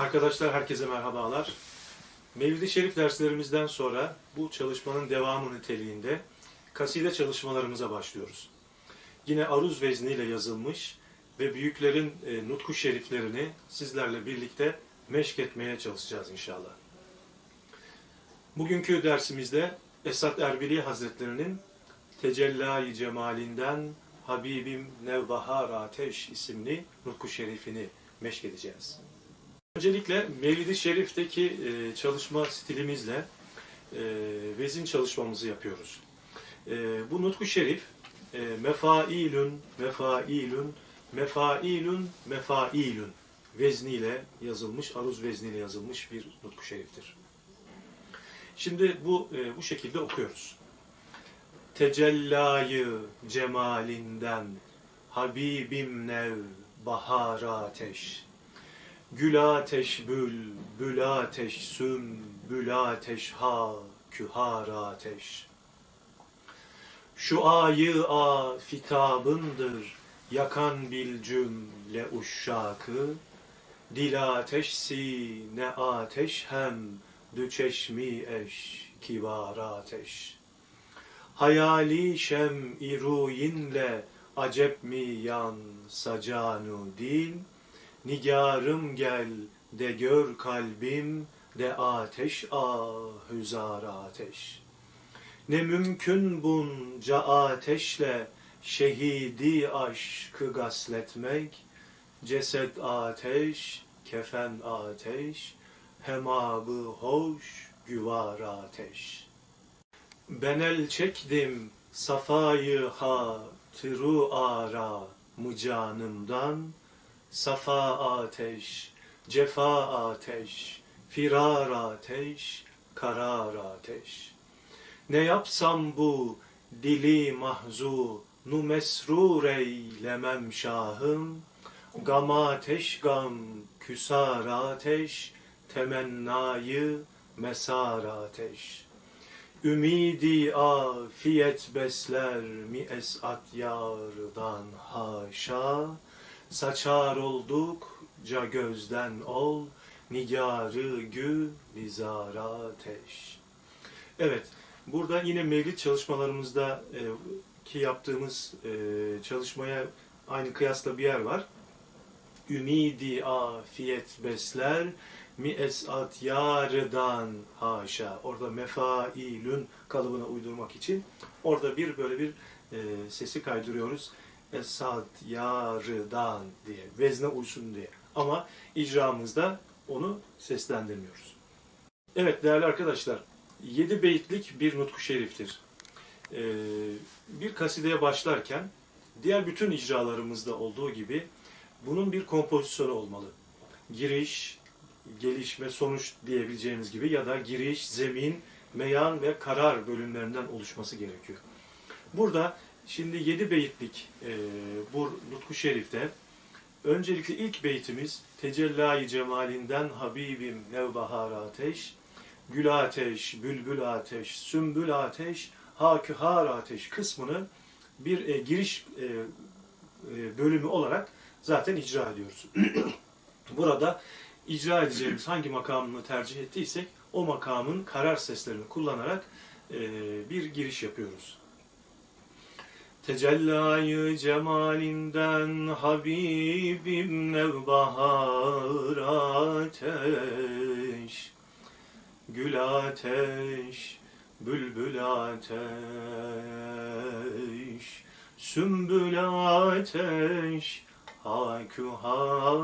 Arkadaşlar herkese merhabalar. Mevlid-i Şerif derslerimizden sonra bu çalışmanın devamı niteliğinde kaside çalışmalarımıza başlıyoruz. Yine aruz vezniyle yazılmış ve büyüklerin e, nutku şeriflerini sizlerle birlikte meşk etmeye çalışacağız inşallah. Bugünkü dersimizde Esat Erbili Hazretlerinin Tecelli Cemalinden Habibim Nevbahar Ateş isimli nutku şerifini meşk edeceğiz. Öncelikle Mevlid-i Şerif'teki e, çalışma stilimizle e, vezin çalışmamızı yapıyoruz. E, bu nutku şerif mefailün, mefailün, mefailün, mefailün vezniyle yazılmış, aruz vezniyle yazılmış bir nutku şeriftir. Şimdi bu bu şekilde okuyoruz. Tecellayı cemalinden Habibim nev bahar ateş Gül ateş bül, bül ateş süm, bül ateş ha, kühar ateş. Şu ayı a fitabındır, yakan bil cümle uşşakı. Dil ateşsi ne ateş hem, dü eş, kibar ateş. Hayali şem iruyinle, acep mi yan sacanu dil, Nigarım gel de gör kalbim de ateş ah hüzar ateş. Ne mümkün bunca ateşle şehidi aşkı gasletmek, ceset ateş, kefen ateş, hemabı hoş güvar ateş. Ben el çektim safayı hatıru ara mı canımdan, Safa ateş, cefa ateş, firar ateş, karar ateş. Ne yapsam bu dili mahzu, nu mesrur eylemem şahım, gam ateş gam, küsar ateş, temennayı mesar ateş. Ümidi afiyet besler mi esat yardan haşa, Saçar oldukça gözden ol, nigarı gül bizar ateş. Evet, burada yine mevlid çalışmalarımızda e, ki yaptığımız e, çalışmaya aynı kıyasla bir yer var. Ümidi afiyet besler, mi esat yarıdan haşa. Orada mefailün kalıbına uydurmak için orada bir böyle bir e, sesi kaydırıyoruz. Esad yarıdan diye, vezne uysun diye. Ama icramızda onu seslendirmiyoruz. Evet değerli arkadaşlar, yedi beyitlik bir nutku şeriftir. Ee, bir kasideye başlarken diğer bütün icralarımızda olduğu gibi bunun bir kompozisyonu olmalı. Giriş, gelişme, sonuç diyebileceğimiz gibi ya da giriş, zemin, meyan ve karar bölümlerinden oluşması gerekiyor. Burada Şimdi yedi beyitlik e, bu Nutku Şerif'te öncelikle ilk beytimiz Tecellayı cemalinden Habibim nevbahar ateş, gül ateş, bülbül ateş, sümbül ateş, hakühar ateş kısmını bir e, giriş e, e, bölümü olarak zaten icra ediyoruz. Burada icra edeceğimiz hangi makamını tercih ettiysek o makamın karar seslerini kullanarak e, bir giriş yapıyoruz. Tecellayı cemalinden Habibim nevbahar ateş. Gül ateş, bülbül ateş. Sümbül ateş, hakühar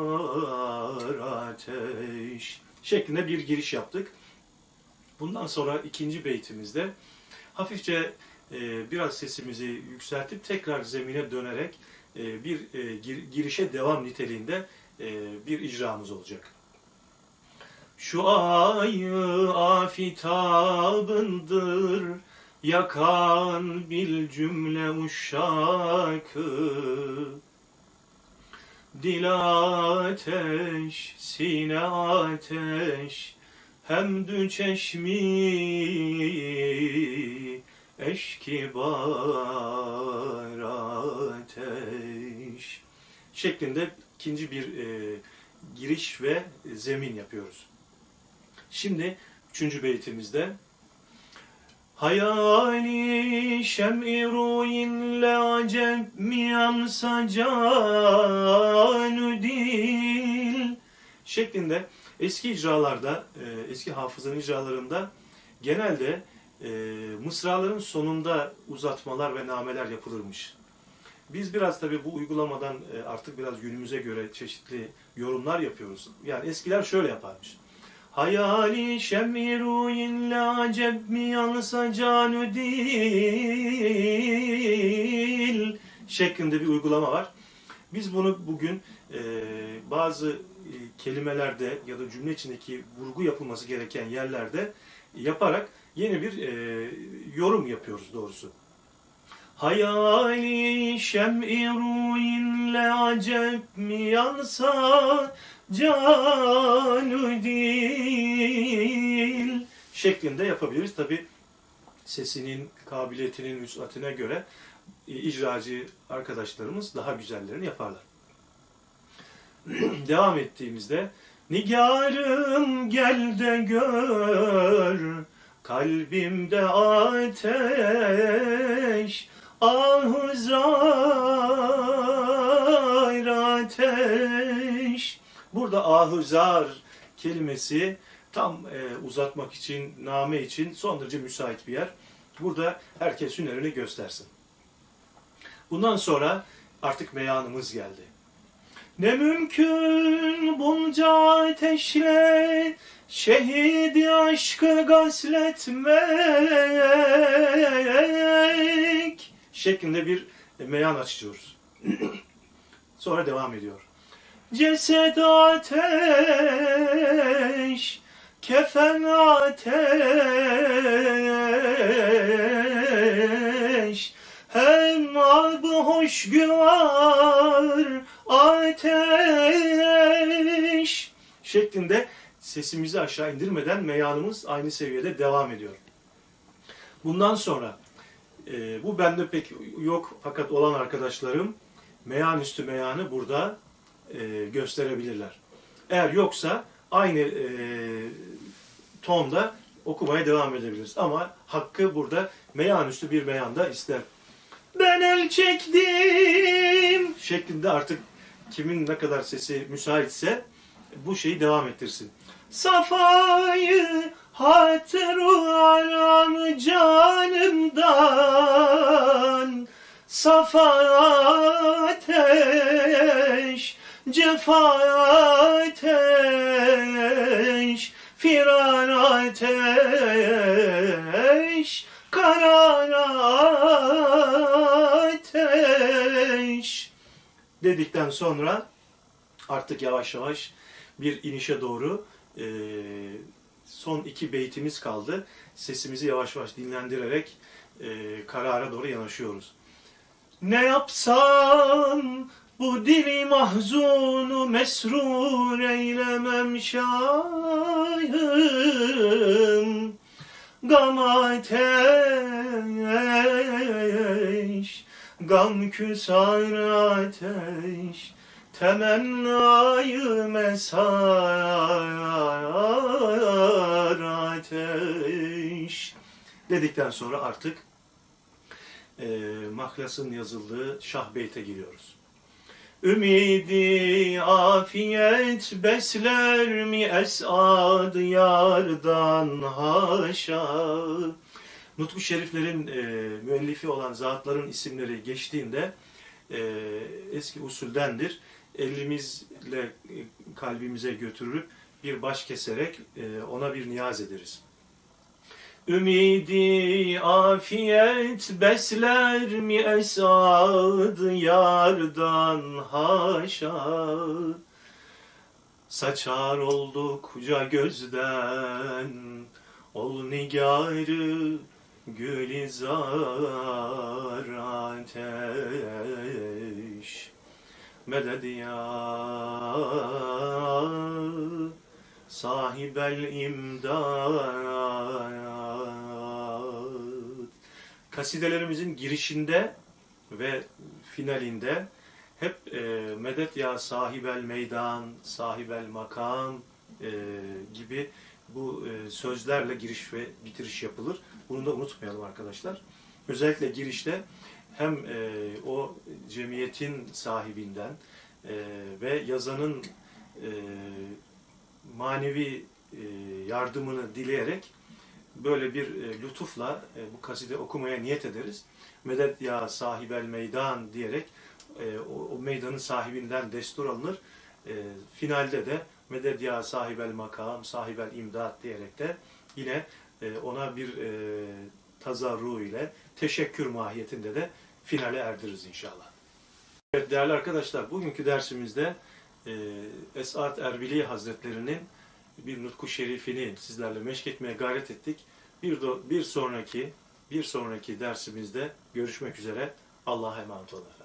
ateş. Şeklinde bir giriş yaptık. Bundan sonra ikinci beytimizde hafifçe e, biraz sesimizi yükseltip tekrar zemine dönerek e, bir e, girişe devam niteliğinde bir icramız olacak. Şu ayı afitabındır yakan bil cümle uşakı Dil ateş, sine ateş, hemdü çeşmi eşkibar ateş şeklinde ikinci bir e, giriş ve zemin yapıyoruz. Şimdi üçüncü beytimizde Hayali şem'i ruinle acep miyansa canü dil şeklinde eski icralarda, e, eski hafızın icralarında genelde e, mısraların sonunda uzatmalar ve nameler yapılırmış. Biz biraz tabii bu uygulamadan e, artık biraz günümüze göre çeşitli yorumlar yapıyoruz. Yani eskiler şöyle yaparmış. Hayali şem'i ruinle acep mi yansa canü dil şeklinde bir uygulama var. Biz bunu bugün e, bazı e, kelimelerde ya da cümle içindeki vurgu yapılması gereken yerlerde yaparak yeni bir e, yorum yapıyoruz doğrusu. Hayali şem'i ruinle acep mi yansa canü dil şeklinde yapabiliriz. Tabi sesinin, kabiliyetinin, vüsatine göre e, icracı arkadaşlarımız daha güzellerini yaparlar. Devam ettiğimizde Nigarım gel de gör Kalbimde ateş Ahuzar ateş Burada ahuzar kelimesi tam e, uzatmak için, name için son derece müsait bir yer. Burada herkes hünerini göstersin. Bundan sonra artık meyanımız geldi. Ne mümkün bunca ateşle şehidi aşkı gasletmek şeklinde bir meyan açıyoruz. Sonra devam ediyor. Ceset ateş, kefen ateş, hem ab hoş güvar ateş şeklinde sesimizi aşağı indirmeden meyanımız aynı seviyede devam ediyor. Bundan sonra e, bu bende pek yok fakat olan arkadaşlarım meyan üstü meyanı burada e, gösterebilirler. Eğer yoksa aynı e, tonda okumaya devam edebiliriz. Ama hakkı burada meyan üstü bir meyanda ister. Ben el çektim şeklinde artık kimin ne kadar sesi müsaitse bu şeyi devam ettirsin. Safayı hatırı aram canımdan Safa ateş, cefa ateş, firan ateş, karar ateş dedikten sonra artık yavaş yavaş bir inişe doğru e, son iki beytimiz kaldı. Sesimizi yavaş yavaş dinlendirerek e, karara doğru yanaşıyoruz. Ne yapsam bu dili mahzunu mesrur eylemem şahım. Gam ateş, gam küsar ateş, temennayı mesar ateş dedikten sonra artık e, mahlasın yazıldığı şah beyte giriyoruz. Ümidi afiyet besler mi esad yardan haşa. Nutku şeriflerin e, müellifi olan zatların isimleri geçtiğinde e, eski usuldendir. Elimizle e, kalbimize götürüp bir baş keserek e, ona bir niyaz ederiz. Ümidi afiyet besler mi esad yardan haşa Saçar oldu kuca gözden ol nigarı gülizar ateş Meded ya sahibel imdad. Kasidelerimizin girişinde ve finalinde hep e, medet ya sahibel meydan, sahibel makam e, gibi bu e, sözlerle giriş ve bitiriş yapılır. Bunu da unutmayalım arkadaşlar. Özellikle girişte hem e, o cemiyetin sahibinden e, ve yazanın e, manevi e, yardımını dileyerek böyle bir e, lütufla e, bu kaside okumaya niyet ederiz. Medet ya sahibel meydan diyerek e, o, o meydanın sahibinden destur alınır. E, finalde de medet ya sahibel makam, sahibel imdat diyerek de yine e, ona bir e, tazarru ile teşekkür mahiyetinde de finale erdiririz inşallah. Evet değerli arkadaşlar bugünkü dersimizde e, Esat Erbili Hazretlerinin bir nutku şerifini sizlerle meşk etmeye gayret ettik. Bir, do- bir sonraki bir sonraki dersimizde görüşmek üzere. Allah'a emanet olun.